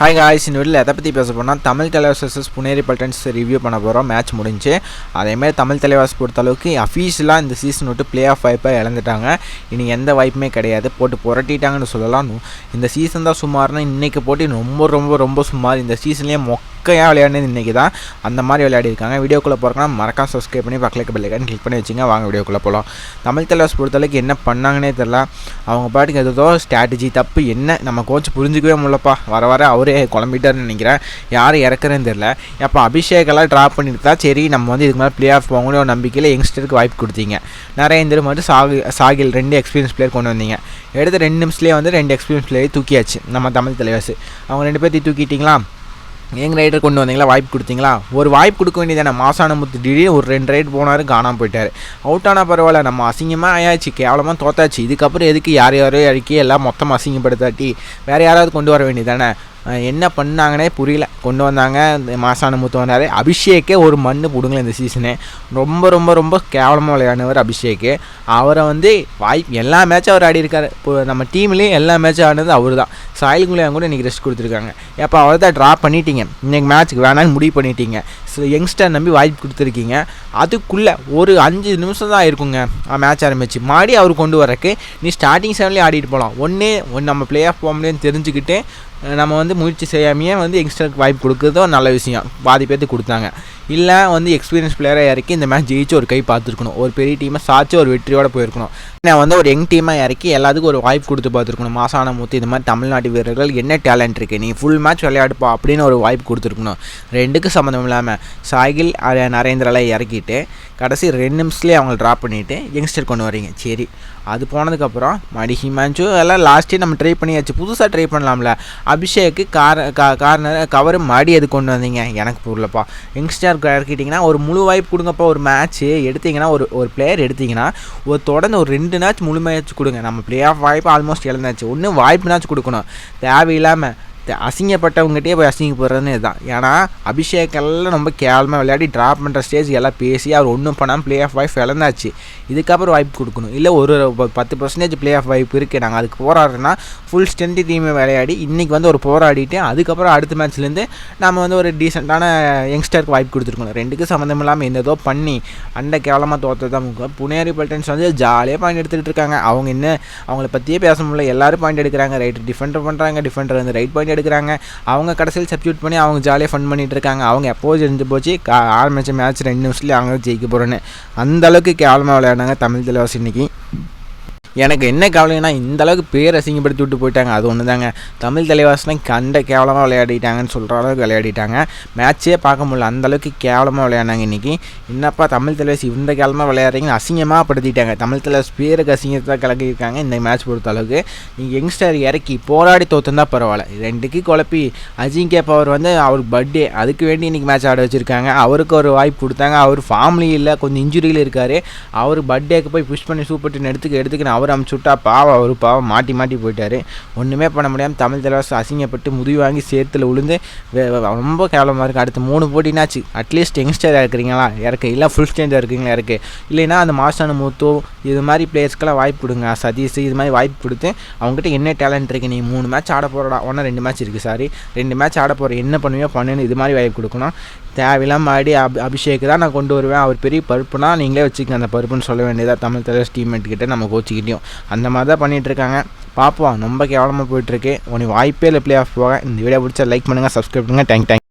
Hi guys இந்த வீட்டில் எதை பற்றி பேச போனால் தமிழ் தலைவாசஸ் புனேரி பல்டன்ஸ் ரிவ்யூ பண்ண போகிறோம் மேட்ச் முடிஞ்சு. அதேமாதிரி தமிழ் தலைவாஸ் பொறுத்த அளவுக்கு அஃபீஷியலாக இந்த சீசன் விட்டு பிளே ஆஃப் வாய்ப்பாக இழந்துட்டாங்க. இனி எந்த வாய்ப்புமே கிடையாது. போட்டு புரட்டிட்டாங்கன்னு சொல்லலாம். இந்த சீசன் தான் சுமார்னா இன்றைக்கி போட்டி ரொம்ப ரொம்ப ரொம்ப சுமார். இந்த சீசன்லேயே ஏன் விளையாடுன்னு இன்றைக்கி தான் அந்த மாதிரி விளையாடிருக்காங்க வீடியோக்குள்ளே போகிறோன்னா மறக்காம சப்ஸ்கிரைப் பண்ணி பக்கத்துக்கு பெல்லைக்கான் கிளிக் பண்ணி வச்சுங்க. வாங்க வீடியோக்குள்ளே போகலாம் தமிழ் தலைவாஸ் பொறுத்தளவுக்கு என்ன பண்ணாங்கன்னே தெரில அவங்க பாட்டுக்கு ஏதோ ஸ்ட்ராட்டஜி தப்பு என்ன? நம்ம கோச் புரிஞ்சிக்கவே முடியலப்பா. வர வர அவரே குழம்பிட்டாருன்னு நினைக்கிறேன். யார் இறக்குறேன்னு தெரில அப்போ அபிஷேகெல்லாம் ட்ராப் பண்ணிட்டு தான் சரி நம்ம வந்து இதுக்கு மேலே பிளே ஆஃப் போகணும் நம்பிக்கையில் யங்ஸ்டருக்கு வாய்ப்பு கொடுத்தீங்க. நரேந்தர் மட்டும் சாகி சாகில் ரெண்டு எக்ஸ்பீரியன்ஸ் பிளேயர் கொண்டு வந்தீங்க. எடுத்த ரெண்டு நிமிஷத்துலேயே வந்து ரெண்டு எக்ஸ்பீரியன்ஸ் பிளேயர் தூக்கியாச்சு. நம்ம தமிழ் தலைவாஸ் அவங்க ரெண்டு பேர்த்தையும் தூக்கிட்டீங்களா? யங் ரைடர் கொண்டு வந்தீங்களா? வாய்ப்பு கொடுத்தீங்களா? ஒரு வாய்ப்பு கொடுக்க வேண்டியதானே மாசான முத்து திடீர்னு ஒரு ரெண்டு ரைட் போனார் காணாமல் போயிட்டார். அவுட் ஆனால் பரவாயில்ல நம்ம அசிங்கமாக ஆயாச்சு கேவலமாக தோத்தாச்சு. இதுக்கப்புறம் எதுக்கு யார் யாரோ இறக்கி எல்லாம் மொத்தம் அசிங்கப்படுத்தாட்டி வேறு யாராவது கொண்டு வர வேண்டியதானே என்ன பண்ணாங்கன்னே புரியல. கொண்டு வந்தாங்க இந்த மாசான மூத்த வந்தார். அபிஷேக்கே ஒரு மண் பிடுங்கல இந்த சீசனு ரொம்ப ரொம்ப ரொம்ப கேவலமாக விளையாடினவர் அபிஷேக்கு. அவரை வந்து வாய்ப்பு எல்லா மேட்சும் அவர் ஆடி இருக்கார். இப்போ நம்ம டீம்லேயும் எல்லா மேட்சும் ஆடினது அவர் தான் சாயில் கூட இன்றைக்கி ரெஸ்ட் கொடுத்துருக்காங்க. எப்போ அவர் தான் ட்ரா பண்ணிட்டீங்க இன்றைக்கி மேட்ச்சுக்கு வேணான்னு முடிவு பண்ணிட்டீங்க. ஸோ யங்ஸ்டர் நம்பி வாய்ப்பு கொடுத்துருக்கீங்க. அதுக்குள்ளே ஒரு அஞ்சு நிமிஷம் தான் இருக்குங்க மேட்ச் ஆரம்பிச்சு. மாடி அவர் கொண்டு வரக்கு நீ ஸ்டார்டிங் செவன்லேயே ஆடிட்டு போகலாம் ஒன்றே ஒன்று நம்ம பிளே ஆஃப் போக முடியும்னு தெரிஞ்சுக்கிட்டு நம்ம வந்து முயற்சி செய்யாமையே வந்து யங்ஸ்டருக்கு வாய்ப்பு கொடுக்குறதும் நல்ல விஷயம். பாதி பேர்த்துக்கு கொடுத்தாங்க. இல்லை வந்து எக்ஸ்பீரியன்ஸ் பிளேயராக இறக்கி இந்த மேட்ச் ஜெயிச்சு ஒரு கை பார்த்துருக்கணும். ஒரு பெரிய டீமை சாச்சு ஒரு வெற்றியோடு போயிருக்கணும். நான் வந்து ஒரு யங் டீமாக இறக்கி எல்லாத்துக்கும் ஒரு வாய்ப்பு கொடுத்து பார்த்துருக்கணும். மாசான மூத்து இந்த மாதிரி தமிழ்நாட்டு வீரர்கள் என்ன டேலண்ட் இருக்குது நீ ஃபுல் மேட்ச் விளையாடுப்பா அப்படின்னு ஒரு வாய்ப்பு கொடுத்துருக்கணும். ரெண்டுக்கும் சம்மந்தம் இல்லாமல் சாகில் நரேந்திராலாம் இறக்கிட்டு கடைசி ரெண்டு நிமிஷத்துலேயே அவங்கள ட்ராப் பண்ணிவிட்டு யங்ஸ்டர் கொண்டு வரீங்க. சரி அது போனதுக்கப்புறம் மடி ஹிமான்ச்சு எல்லாம் லாஸ்ட்டே நம்ம ட்ரை பண்ணியாச்சு. புதுசாக ட்ரை பண்ணலாம்ல. அபிஷேக்கு கார் கார்னர் கவர் மடி அது கொண்டு வந்தீங்க? எனக்கு புரியலப்பா. யங்ஸ்டர் இறக்கிட்டிங்கன்னா ஒரு முழு வாய்ப்பு கொடுங்கப்போ ஒரு மேட்ச்சு எடுத்திங்கன்னா ஒரு ஒரு பிளேயர் எடுத்திங்கன்னா ஒரு தொடர்ந்து ஒரு ரெண்டு மேட்ச் முழு மேட்ச் கொடுங்க. நம்ம பிளே ஆஃப் வாய்ப்பு ஆல்மோஸ்ட் இழந்தாச்சு. ஒன்று வாய்ப்புனாச்சும் கொடுக்கணும். தேவையில்லாமல் அசிங்கப்பட்டவங்ககிட்டயே போய் அசிங்கப்படுறதுன்னு இதுதான். ஏன்னா அபிஷேகெல்லாம் ரொம்ப கேவலமாக விளையாடி ட்ராப் பண்ணுற ஸ்டேஜ் எல்லாம் பேசி அவர் ஒன்றும் பண்ணாமல் ப்ளே ஆஃப் வைஃப் இழந்தாச்சு. இதுக்கப்புறம் வாய்ப்பு கொடுக்கணும். இல்லை ஒரு பத்து பர்சன்டேஜ் ப்ளே ஆஃப் வாய்ப்பு இருக்குது நாங்கள் அதுக்கு போராடுறோன்னா ஃபுல் ஸ்ட்ரென்த்து டீமை விளையாடி இன்றைக்கி வந்து ஒரு போராடிட்டு அதுக்கப்புறம் அடுத்த மேட்ச்லேருந்து நம்ம வந்து ஒரு டீசெண்டான யங்ஸ்டருக்கு வாய்ப்பு கொடுத்துருக்கணும். ரெண்டுக்கும் சம்மந்தம் இல்லாமல் என்னதோ பண்ணி அந்த கேவலமாக தோற்றது தான் முக்கியம். புனேரி பல்டன்ஸ் வந்து ஜாலியாக பாயிண்ட் எடுத்துகிட்டு இருக்காங்க. அவங்க என்ன அவங்கள பற்றியே பேச முடியல. எல்லோரும் பாயிண்ட் எடுக்கிறாங்க. ரைட் டிஃபெண்டர் பண்ணுறாங்க டிஃபெண்டர் வந்து ரைட் பாயிண்ட் எடுக்கிறாங்க. அவங்க கடைசியில் சப்ஸ்டியூட் பண்ணி அவங்க ஜாலியாக ஃபன் பண்ணிட்டு இருக்காங்க. அவங்க எப்போது இருந்து போச்சு. ஆரம்பித்த மேட்ச் ரெண்டு நிமிஷத்துலேயே அவங்க ஜெயிக்க போகிறேன்னு அந்த அளவுக்கு கேவலமாக விளையாடினாங்க தமிழ் தலைவாசி இன்னைக்கு. எனக்கு என்ன கவலைன்னா இந்த அளவுக்கு பேர் அசிங்கப்படுத்தி விட்டு போயிட்டாங்க. அது ஒன்று தாங்க தமிழ் தலைவாசனை கண்ட கேவலமாக விளையாடிட்டாங்கன்னு சொல்கிற அளவுக்கு விளையாடிட்டாங்க. மேட்ச்சே பார்க்க முடியல. அந்தளவுக்கு கேவலமாக விளையாடினாங்க இன்றைக்கி என்னப்பா தமிழ் தலைவாசி இந்த கேவலமாக விளையாடுறீங்கன்னு அசிங்கமாக படுத்திட்டாங்க தமிழ் தலைவாசி பேருக்கு அசிங்கத்தை கலக்கியிருக்காங்க இந்த மேட்ச் பொறுத்த அளவுக்கு. நீங்கள் யங்ஸ்டர் இறக்கி போராடி தோற்றுந்தா பரவாயில்ல. ரெண்டுக்கு குழப்பி அஜிங்கே பவர் வந்து அவர் பர்த்டே அதுக்கு வேண்டி இன்றைக்கி மேட்ச் ஆட வச்சுருக்காங்க. அவருக்கு ஒரு வாய்ப்பு கொடுத்தாங்க. அவர் ஃபேமிலி இல்லை கொஞ்சம் இன்ஜுரியில் இருக்கார். அவர் பர்த்டேக்கு போய் புஷ் பண்ணி சூப்பர் டென் எடுத்துக்க எடுத்துக்கின்னு அவர் அவர் அமுச்சுட்டா பாவம் அவர் பாவம் மாட்டி மாட்டி போயிட்டார். ஒன்றுமே பண்ண முடியாமல் தமிழ் தலைவாசி அசிங்கப்பட்டு முதுகு வாங்கி சேத்துல விழுந்து ரொம்ப கேவலமாக இருக்குது அடுத்து மூணு போட்டினாச்சு. அட்லீஸ்ட் யங்ஸ்டராக இருக்கிறீங்களா? இறக்கு இல்லை ஃபுல் ஸ்டேஞ்சாக இருக்கீங்களா? இறக்கு இல்லைன்னா அந்த மாசான மூத்தோ இது மாதிரி பிளேயர்ஸ்க்கெல்லாம் வாய்ப்பு கொடுங்க. சதீஷ் இது மாதிரி வாய்ப்பு கொடுத்து அவங்ககிட்ட என்ன டேலண்ட் இருக்குது நீ மூணு மேட்ச் ஆட போகிறடா ஒன்றா ரெண்டு மேட்ச் இருக்குது சாரி ரெண்டு மேட்ச் ஆட போகிற என்ன பண்ணுவியோ பண்ணுன்னு இது மாதிரி வாய்ப்பு கொடுக்கணும். தேவையில்லாமல் ஆடி அபி அபிஷேக் தான் நான் கொண்டு வருவேன். அவர் பெரிய பருப்புனா நீங்களே வச்சுக்கங்க அந்த பருப்புன்னு சொல்ல வேண்டியதாக தமிழ் தலைவர் டீம்மேட் கிட்டே நம்ம கோச்சிக்கிட்டையும் அந்த மாதிரி தான் பண்ணிகிட்ருக்காங்க பார்ப்போம் ரொம்ப கேவலமாக போயிட்டுருக்கு. உனக்கு வாய்ப்பே இல்லை ப்ளே ஆஃப் போக. இந்த வீடியோ பிடிச்சா லைக் பண்ணுங்கள் சப்ஸ்கிரைப் பண்ணுங்கள் தேங்க் தேங்க்